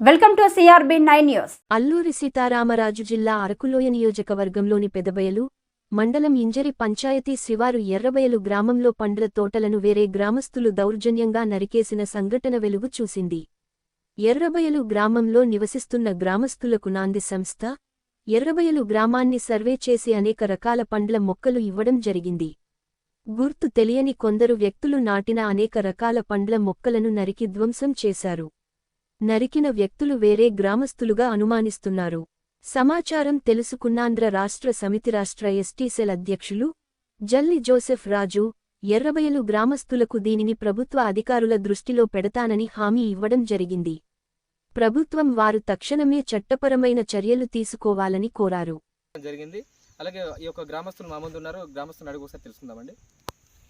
Welcome to CRB nine news. Alluri Sitaramaraju జిల్లా అరకులోయ నియోజకవర్గంలోని పెదబయలు మండలం ఇంజరి పంచాయతీ శివారు ఎర్రబయలు గ్రామంలో పండ్ల తోటలను వేరే గ్రామస్తులు దౌర్జన్యంగా నరికేసిన సంఘటన వెలుగు చూసింది. ఎర్రబయలు గ్రామంలో నివసిస్తున్న గ్రామస్తులకు నాంది సంస్థ ఎర్రబయలు గ్రామాన్ని సర్వే చేసి అనేక రకాల పండ్ల మొక్కలు ఇవ్వడం జరిగింది. గుర్తు తెలియని కొందరు వ్యక్తులు నాటిన అనేక రకాల పండ్ల మొక్కలను నరికి ధ్వంసం చేశారు. నరికిన వ్యక్తులు వేరే గ్రామస్తులుగా అనుమానిస్తున్నారు. సమాచారం తెలుసుకున్నాంధ్ర రాష్ట్ర సమితి రాష్ట్ర ఎస్టీసెల్ అధ్యక్షులు జల్లి జోసెఫ్ రాజు ఎర్రబయలు గ్రామస్తులకు దీనిని ప్రభుత్వ అధికారుల దృష్టిలో పెడతానని హామీ ఇవ్వడం జరిగింది. ప్రభుత్వం వారు తక్షణమే చట్టపరమైన చర్యలు తీసుకోవాలని కోరారు. జరిగింది. అలాగే ఈ యొక్క గ్రామస్తులు మా ముందు ఉన్నారు. గ్రామస్తులు అడిగి ఒకసారి తెలుసుకుందామండి.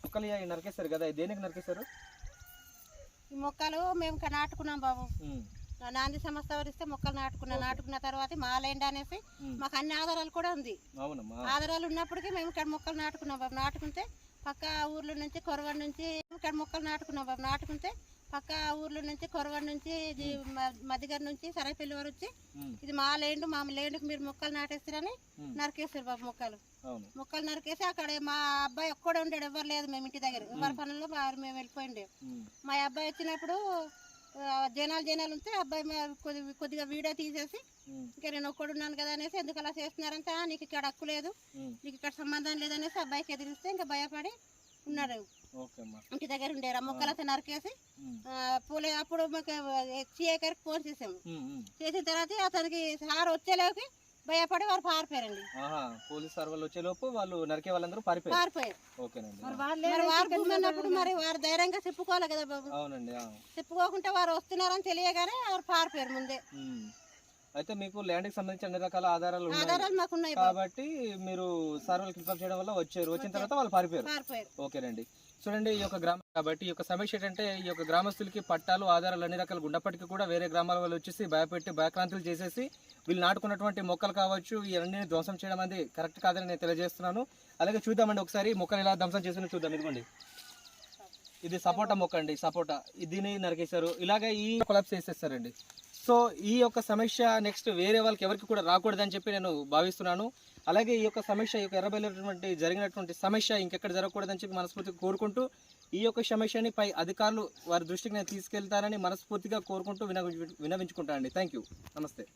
ఒకళ్ళు నరికేశారు కదా? దేనికి నరికేశారు ఈ మొక్కలు మేము నాటుకున్నాం బాబు. నాంది సంస్థ వారు ఇస్తే మొక్కలు నాటుకున్నా. నాటుకున్న తర్వాత మా ల్యాండ్ అనేసి మాకు అన్ని ఆధారాలు కూడా ఉంది. ఆధారాలు ఉన్నప్పటికీ మేము ఇక్కడ మొక్కలు నాటుకున్నాం బాబు. నాటుకుంటే పక్క ఊర్ల నుంచి కొరవడి నుంచి ఇక్కడ మొక్కలు నాటుకున్నాం బాబు. నాటుకుంటే పక్క ఊర్ల నుంచి కొరవడి నుంచి ఇది మధ్యగారి నుంచి సరైపల్లి వరకు వచ్చి ఇది మా లేండు మా లేండుకి మీరు మొక్కలు నాటేస్తారని నరికేస్తారు బాబు మొక్కలు. మొక్కలు నరికేసి అక్కడ మా అబ్బాయి ఒక్కడే ఉండేడు ఎవరు లేదు మేము ఇంటి దగ్గర. ఎవరి పనుల్లో వారు మేము వెళ్ళిపోయిండే. మా అబ్బాయి వచ్చినప్పుడు జనాలు జనాలు ఉంటే అబ్బాయి కొద్దిగా వీడియో తీసేసి ఇంకా నేను ఒక్కడు ఉన్నాను కదా అనేసి ఎందుకు అలా చేస్తున్నారంటే "ఆ, నీకు ఇక్కడ హక్కు లేదు నీకు ఇక్కడ సంబంధం లేదనేసి అబ్బాయికి ఎదిరిస్తే ఇంకా భయపడి అమ్మా. ఇంటి దగ్గర ఉండేరు మొక్కలతో నరికేసి పూలే అప్పుడు మాకు సిఐ గారికి ఫోన్ చేసాము. చేసిన తర్వాత అతనికి సార్ వచ్చేలోకి భయపడి వారు పారిపోయారండి. పోలీస్ సార్ వాళ్ళు వచ్చేలోపు వాళ్ళు నరికే వాళ్ళందరూ పారిపోయారు. పారిపోయారు. వారు మరి వారు ధైర్యంగా చెప్పుకోవాలి కదా బాబు. అవునండి. చెప్పుకోకుండా వారు వస్తున్నారని తెలియగానే వారు పారిపోయారు ముందే. అయితే మీకు ల్యాండ్కి సంబంధించి అన్ని రకాల ఆధారాలు ఉన్నాయి. బాబు. కాబట్టి మీరు సార్ వాళ్ళకి ఇన్ఫార్మ్ చేయడం వల్ల వచ్చారు. వచ్చిన తర్వాత వాళ్ళు పారిపోయారు. పారిపోయారు. ఓకేనండి చూడండి ఈ యొక్క గ్రామం కాబట్టి ఈ యొక్క సమస్య ఏంటంటే ఈ యొక్క గ్రామస్తులకి పట్టాలు ఆధారాలు అన్ని రకాలుగా ఉన్నప్పటికీ కూడా వేరే గ్రామాల వాళ్ళు వచ్చేసి భయపెట్టి భయక్రాంతులు చేసేసి వీళ్ళు నాటుకున్నటువంటి మొక్కలు కావచ్చు ఇవన్నీ ధ్వంసం చేయడం అనేది కరెక్ట్ కాదని నేను తెలియజేస్తున్నాను. అలాగే చూద్దామండి ఒకసారి మొక్కలు ఎలా ధ్వంసం చేసి చూద్దాం. ఇదిగోండి. ఇది సపోటా మొక్క అండి సపోటా. దీన్ని నరికేశారు. ఇలాగే ఈ కొలాప్స్ చేసేస్తారండి. సో ఈ యొక్క సమస్య నెక్స్ట్ వేరే వాళ్ళకి ఎవరికి కూడా రాకూడదని చెప్పి నేను భావిస్తున్నాను. అలాగే ఈ యొక్క సమస్య ఈ యొక్క ఎర్రబెల్లినటువంటి జరిగినటువంటి సమస్య ఇంకెక్కడ జరగకూడదని చెప్పి మనస్ఫూర్తిగా కోరుకుంటూ ఈ యొక్క సమస్యని పై అధికారులు వారి దృష్టికి నేను తీసుకెళ్తానని మనస్ఫూర్తిగా కోరుకుంటూ విన వినవించుకుంటానండి. థ్యాంక్ యూ నమస్తే.